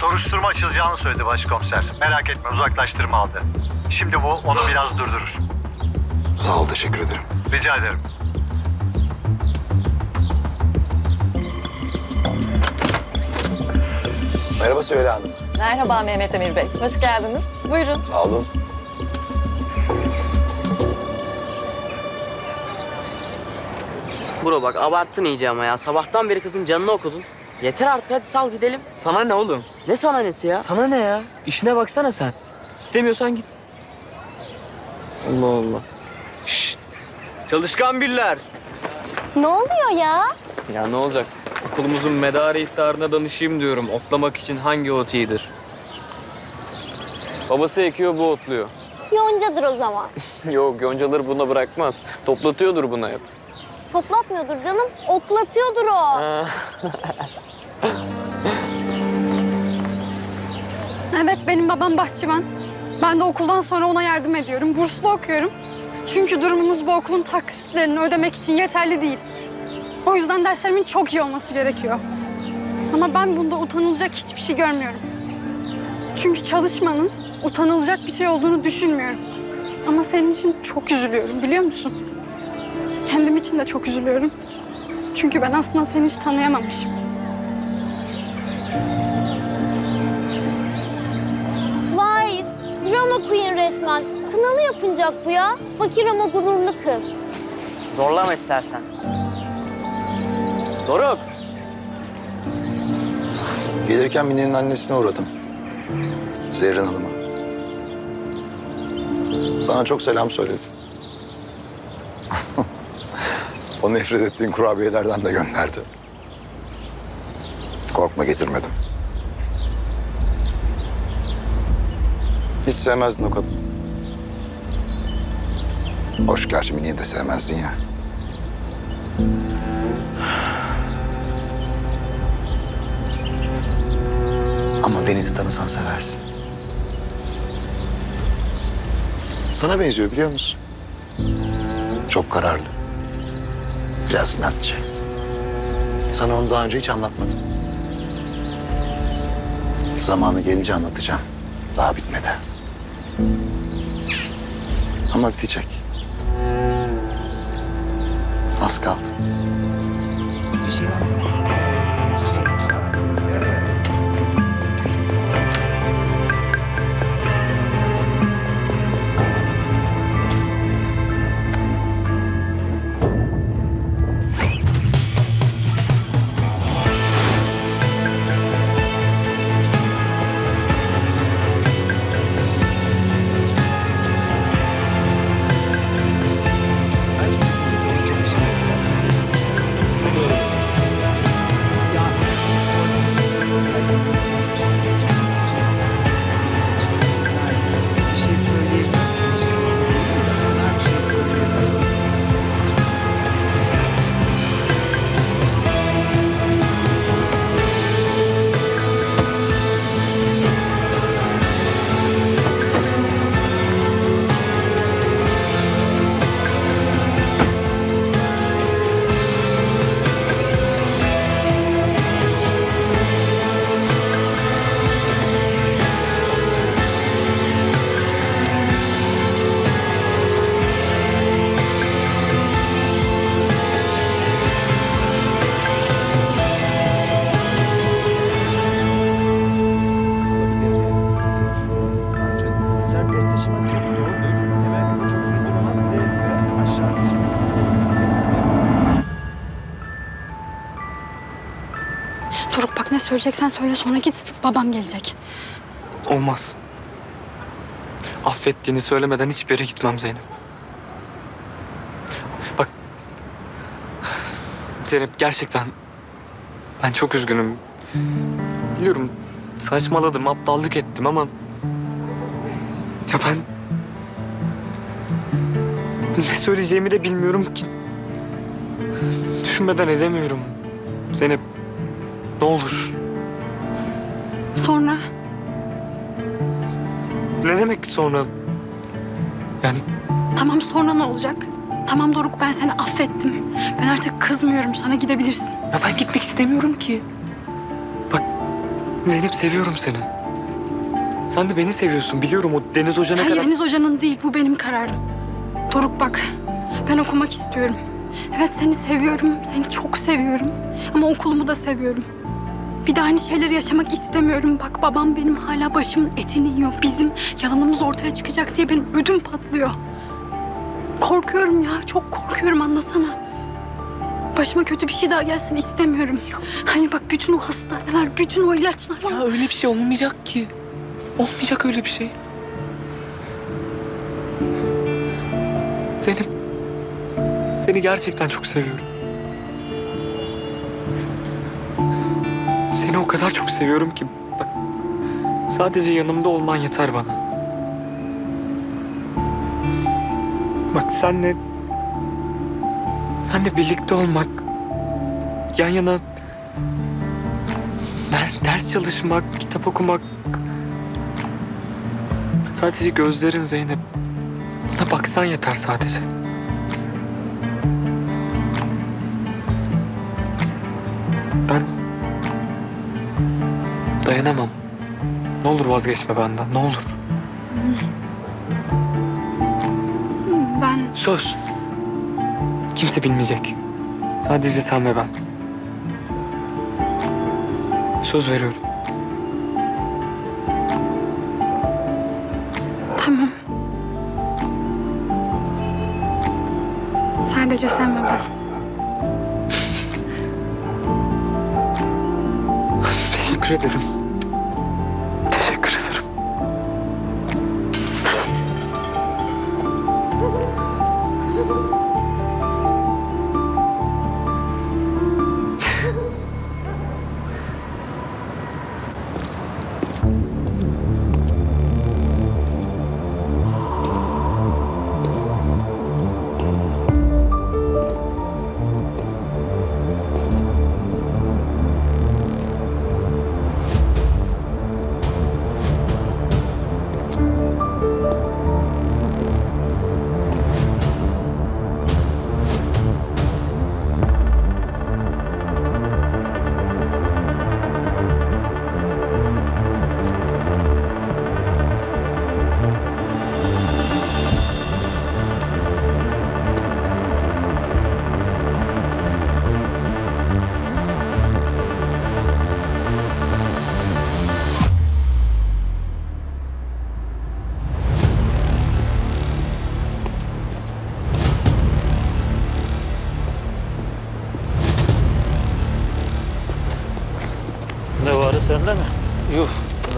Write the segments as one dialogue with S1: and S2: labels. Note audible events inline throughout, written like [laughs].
S1: Soruşturma açılacağını söyledi başkomiser. Merak etme uzaklaştırma aldı. Şimdi bu onu biraz durdurur.
S2: Sağ ol, teşekkür ederim.
S1: Rica ederim.
S2: Merhaba Süheyla Hanım.
S3: Merhaba Mehmet Emir Bey. Hoş geldiniz. Buyurun.
S2: Sağ olun.
S4: Bro bak abarttın iyice ama ya. Sabahtan beri kızın canını okudun. Yeter artık hadi sal gidelim.
S5: Sana ne oğlum?
S4: Ne sana nesi ya?
S5: Sana ne ya? İşine baksana sen. İstemiyorsan git. Allah Allah. Şşt. Çalışkan birler.
S6: Ne oluyor ya?
S5: Ya ne olacak? Okulumuzun medarı iftarına danışayım diyorum. Otlamak için hangi ot iyidir? Babası ekiyor, bu otluyor.
S6: Yoncadır o zaman. [laughs]
S5: Yok, yoncaları buna bırakmaz. Toplatıyordur buna hep.
S6: Toplatmıyordur canım, otlatıyordur o.
S7: Evet benim babam bahçıvan. Ben de okuldan sonra ona yardım ediyorum. Burslu okuyorum. Çünkü durumumuz bu okulun taksitlerini ödemek için yeterli değil. O yüzden derslerimin çok iyi olması gerekiyor. Ama ben bunda utanılacak hiçbir şey görmüyorum. Çünkü çalışmanın utanılacak bir şey olduğunu düşünmüyorum. Ama senin için çok üzülüyorum biliyor musun? Kendim için de çok üzülüyorum. Çünkü ben aslında seni hiç tanıyamamışım.
S6: Vay, drama queen resmen. Kınalı yapınacak bu ya. Fakir ama gururlu kız.
S4: Zorlama istersen. Doruk.
S2: Gelirken Mine'nin annesine uğradım. Zehrin Hanım'a. Sana çok selam söyledi. O nefret ettiğin kurabiyelerden de gönderdi. Korkma getirmedim. Hiç sevmezdin o kadını. Hoş gerçi Mine'yi de sevmezdin ya. Ama Deniz'i tanısan seversin. Sana benziyor biliyor musun? Çok kararlı. Biraz inatçı. Sana onu daha önce hiç anlatmadım. Zamanı gelince anlatacağım. Daha bitmedi. Ama bitecek. Az kaldı.
S8: Serbest
S7: söyleyeceksen söyle sonra git babam gelecek.
S5: Olmaz. Affettiğini söylemeden hiçbir yere gitmem Zeynep. Bak. Zeynep gerçekten ben çok üzgünüm. Biliyorum saçmaladım, aptallık ettim ama ya ben ne söyleyeceğimi de bilmiyorum ki. Düşünmeden edemiyorum. Zeynep ne olur. Ne demek sonra? Yani
S7: tamam sonra ne olacak? Tamam Doruk ben seni affettim. Ben artık kızmıyorum sana gidebilirsin.
S5: Ya ben gitmek istemiyorum ki. Bak Zeynep seviyorum seni. Sen de beni seviyorsun biliyorum o Deniz Hoca ne
S7: Hayır
S5: kadar...
S7: Deniz Hoca'nın değil bu benim kararım. Doruk bak ben okumak istiyorum. Evet seni seviyorum, seni çok seviyorum. Ama okulumu da seviyorum. Bir de aynı şeyleri yaşamak istemiyorum. Bak babam benim hala başımın etini yiyor. Bizim yalanımız ortaya çıkacak diye benim ödüm patlıyor. Korkuyorum ya, çok korkuyorum anlasana. Başıma kötü bir şey daha gelsin istemiyorum. Hayır bak bütün o hastaneler, bütün o ilaçlar.
S5: Ya öyle bir şey olmayacak ki. Olmayacak öyle bir şey. Zeynep. Seni gerçekten çok seviyorum. Seni o kadar çok seviyorum ki bak sadece yanımda olman yeter bana. Bak senle senle birlikte olmak yan yana ders, ders çalışmak, kitap okumak sadece gözlerin Zeynep. Bana baksan yeter sadece. Dayanamam. Ne olur vazgeçme benden, ne olur.
S7: Ben
S5: Söz. Kimse bilmeyecek. Sadece sen ve ben. Söz veriyorum.
S7: Tamam. Sadece sen ve ben. [laughs]
S5: Teşekkür ederim.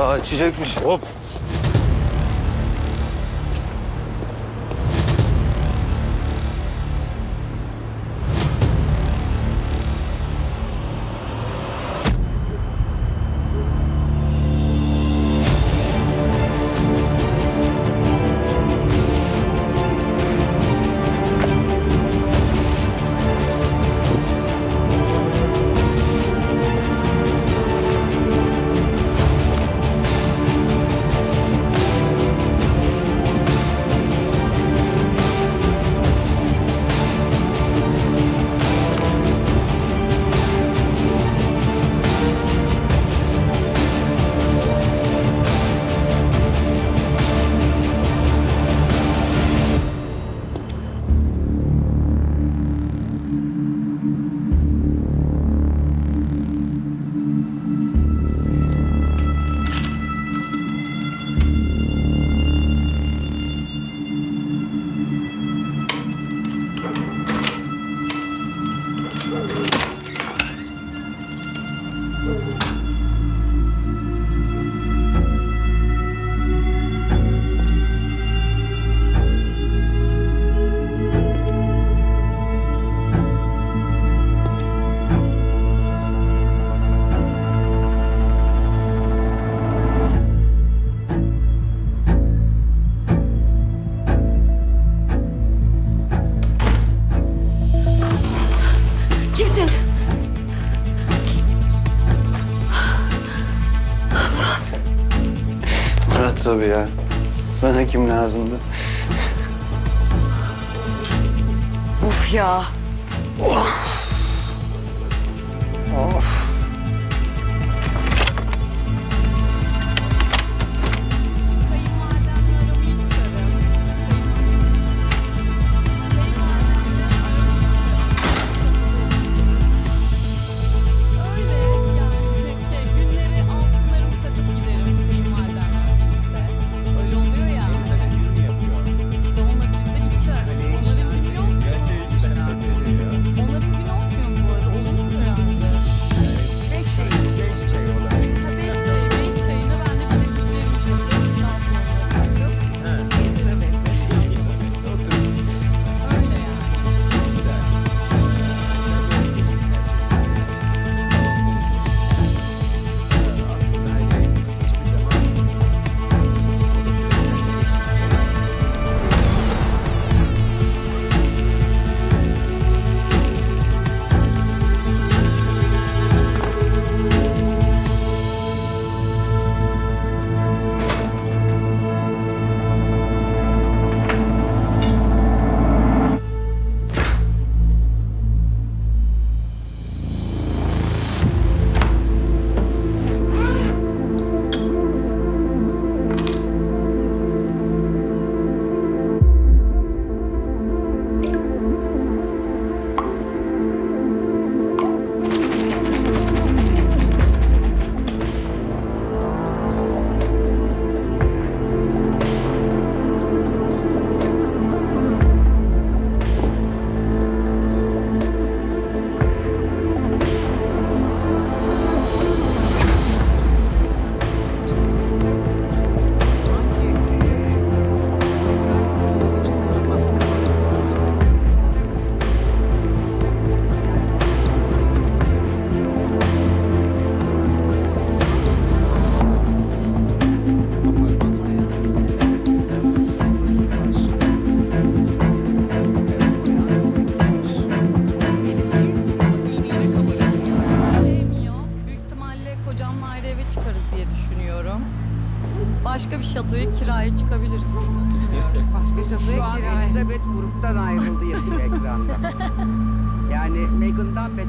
S9: 아,
S2: 지적이. 어. Sana kim lazımdı?
S3: Uf ya.
S2: Of.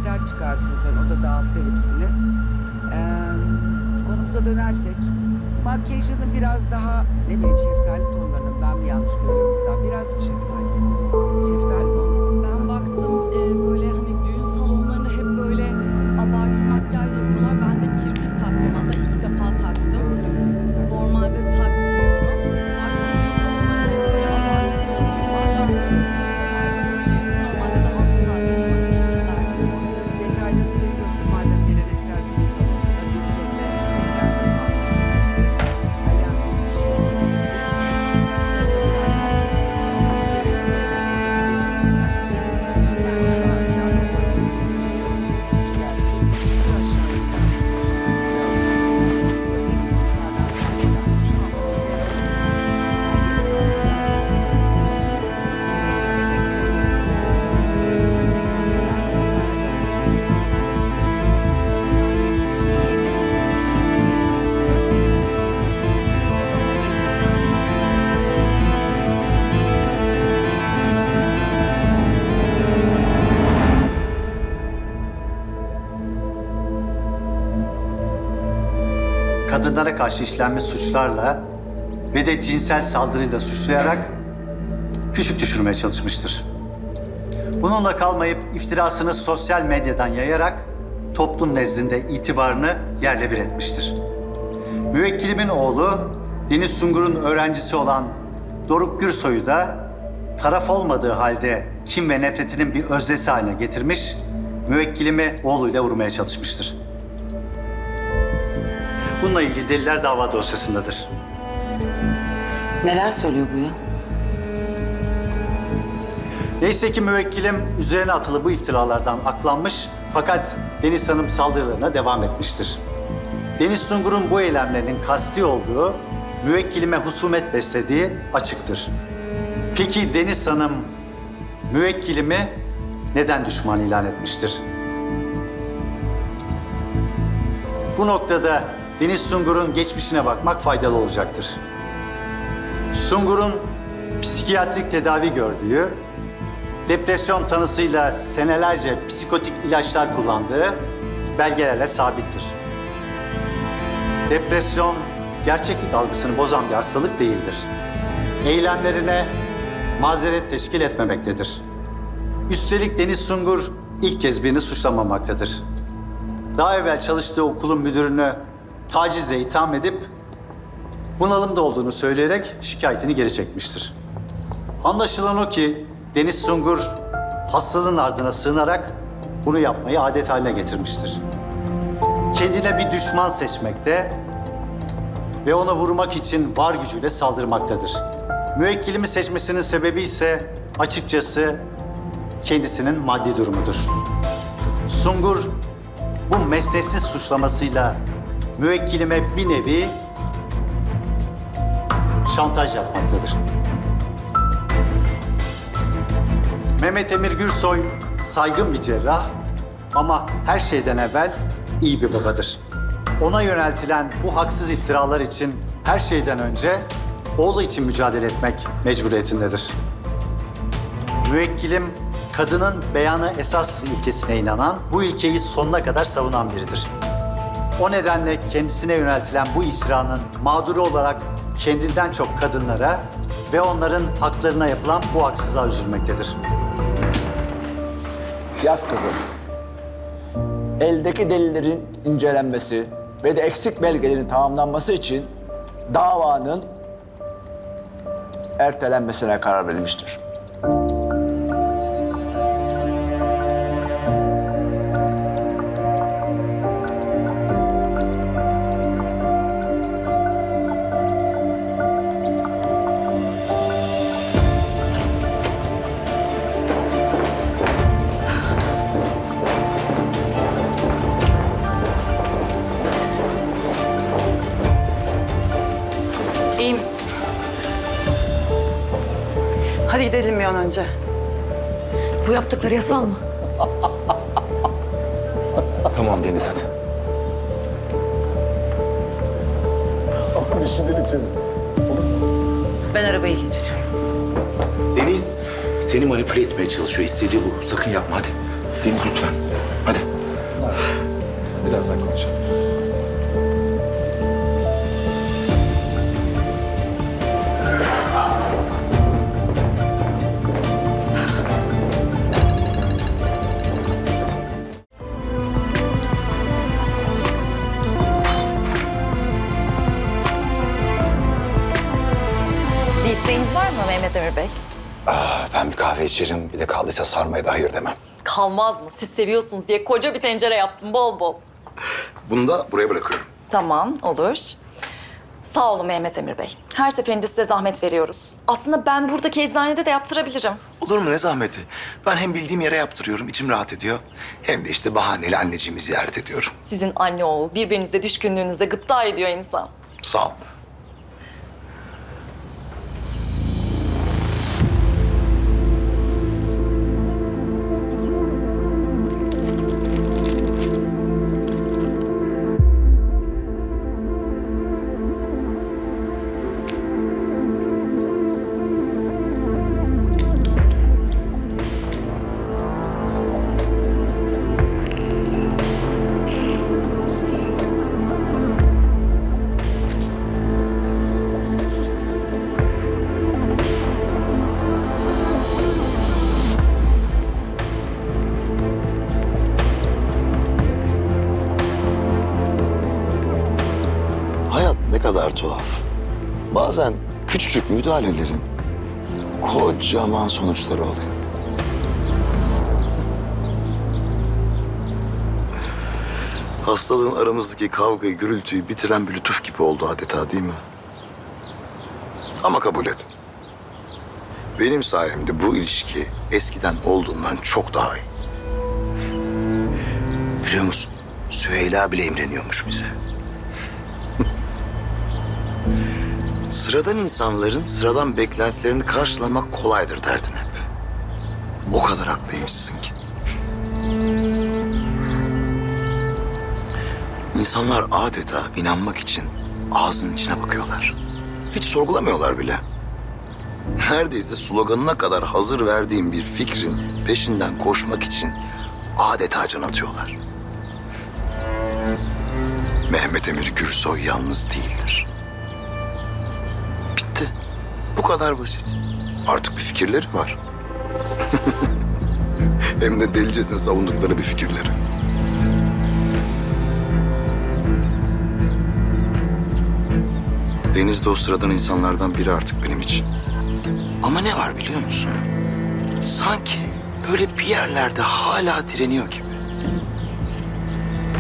S10: Beter çıkarsın sen. O da dağıttı hepsini. Ee, konumuza dönersek. Makyajını biraz daha ne bileyim şeftali tonlarını ben mi yanlış görüyorum buradan? Biraz şeftali. Şeftali mi?
S9: Ben baktım e, böyle
S1: Kadınlara karşı işlenmiş suçlarla ve de cinsel saldırıyla suçlayarak küçük düşürmeye çalışmıştır. Bununla kalmayıp iftirasını sosyal medyadan yayarak toplum nezdinde itibarını yerle bir etmiştir. Müvekkilimin oğlu Deniz Sungur'un öğrencisi olan Doruk Gürsoy'u da taraf olmadığı halde kim ve nefretinin bir öznesi haline getirmiş, müvekkilimi oğluyla vurmaya çalışmıştır. Bununla ilgili deliller dava dosyasındadır.
S3: Neler söylüyor bu ya?
S1: Neyse ki müvekkilim üzerine atılı bu iftiralardan aklanmış fakat Deniz Hanım saldırılarına devam etmiştir. Deniz Sungur'un bu eylemlerinin kasti olduğu, müvekkilime husumet beslediği açıktır. Peki Deniz Hanım müvekkilimi neden düşman ilan etmiştir? Bu noktada Deniz Sungur'un geçmişine bakmak faydalı olacaktır. Sungur'un psikiyatrik tedavi gördüğü, depresyon tanısıyla senelerce psikotik ilaçlar kullandığı belgelerle sabittir. Depresyon gerçeklik algısını bozan bir hastalık değildir. Eylemlerine mazeret teşkil etmemektedir. Üstelik Deniz Sungur ilk kez birini suçlamamaktadır. Daha evvel çalıştığı okulun müdürünü tacizle itham edip bunalımda olduğunu söyleyerek şikayetini geri çekmiştir. Anlaşılan o ki Deniz Sungur hastalığın ardına sığınarak bunu yapmayı adet haline getirmiştir. Kendine bir düşman seçmekte ve ona vurmak için var gücüyle saldırmaktadır. Müvekkilimi seçmesinin sebebi ise açıkçası kendisinin maddi durumudur. Sungur bu mesnetsiz suçlamasıyla müvekkilime bir nevi şantaj yapmaktadır. Mehmet Emir Gürsoy saygın bir cerrah ama her şeyden evvel iyi bir babadır. Ona yöneltilen bu haksız iftiralar için her şeyden önce oğlu için mücadele etmek mecburiyetindedir. Müvekkilim kadının beyanı esastır ilkesine inanan, bu ilkeyi sonuna kadar savunan biridir. O nedenle kendisine yöneltilen bu iftiranın mağduru olarak kendinden çok kadınlara ve onların haklarına yapılan bu haksızlığa üzülmektedir.
S11: Yaz kızım. Eldeki delillerin incelenmesi ve de eksik belgelerin tamamlanması için davanın ertelenmesine karar verilmiştir.
S3: İyi misin? Hadi gidelim bir an önce.
S9: Bu yaptıkları yasal mı?
S8: Tamam Deniz hadi.
S2: bir şeyler içelim.
S3: Ben arabayı getiriyorum.
S12: Deniz seni manipüle etmeye çalışıyor. İstediği bu. Sakın yapma hadi. Deniz lütfen. Hadi.
S2: Birazdan konuşalım. Kahve içerim. Bir de kaldıysa sarmaya da hayır demem.
S3: Kalmaz mı? Siz seviyorsunuz diye koca bir tencere yaptım bol bol.
S2: Bunu da buraya bırakıyorum.
S13: Tamam, olur. Sağ olun Mehmet Emir Bey. Her seferinde size zahmet veriyoruz. Aslında ben buradaki eczanede de yaptırabilirim.
S12: Olur mu ne zahmeti? Ben hem bildiğim yere yaptırıyorum. içim rahat ediyor. Hem de işte bahaneli anneciğimi ziyaret ediyorum.
S13: Sizin anne oğul birbirinize düşkünlüğünüze gıpta ediyor insan.
S2: Sağ ol. Kadar tuhaf. Bazen küçücük müdahalelerin kocaman sonuçları oluyor. Hastalığın aramızdaki kavgayı, gürültüyü bitiren bir lütuf gibi oldu adeta değil mi? Ama kabul et. Benim sayemde bu ilişki eskiden olduğundan çok daha iyi. Biliyor musun? Süheyla bile imreniyormuş bize. Sıradan insanların sıradan beklentilerini karşılamak kolaydır derdin hep. O kadar haklıymışsın ki. İnsanlar adeta inanmak için ağzının içine bakıyorlar. Hiç sorgulamıyorlar bile. Neredeyse sloganına kadar hazır verdiğim bir fikrin peşinden koşmak için adeta can atıyorlar. Mehmet Emir Gürsoy yalnız değildir. Bu kadar basit. Artık bir fikirleri var. [laughs] Hem de delicesine savundukları bir fikirleri. Deniz de o sıradan insanlardan biri artık benim için. Ama ne var biliyor musun? Sanki böyle bir yerlerde hala direniyor gibi.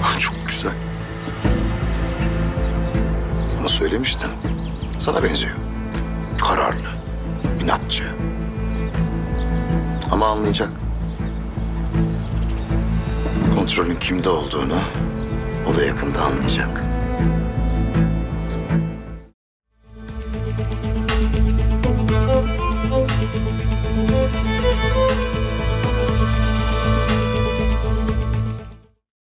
S2: Ah, Çok güzel. Ama söylemiştim. Sana benziyor. Kararlı, inatçı. Ama anlayacak. Kontrolün kimde olduğunu o da yakında anlayacak.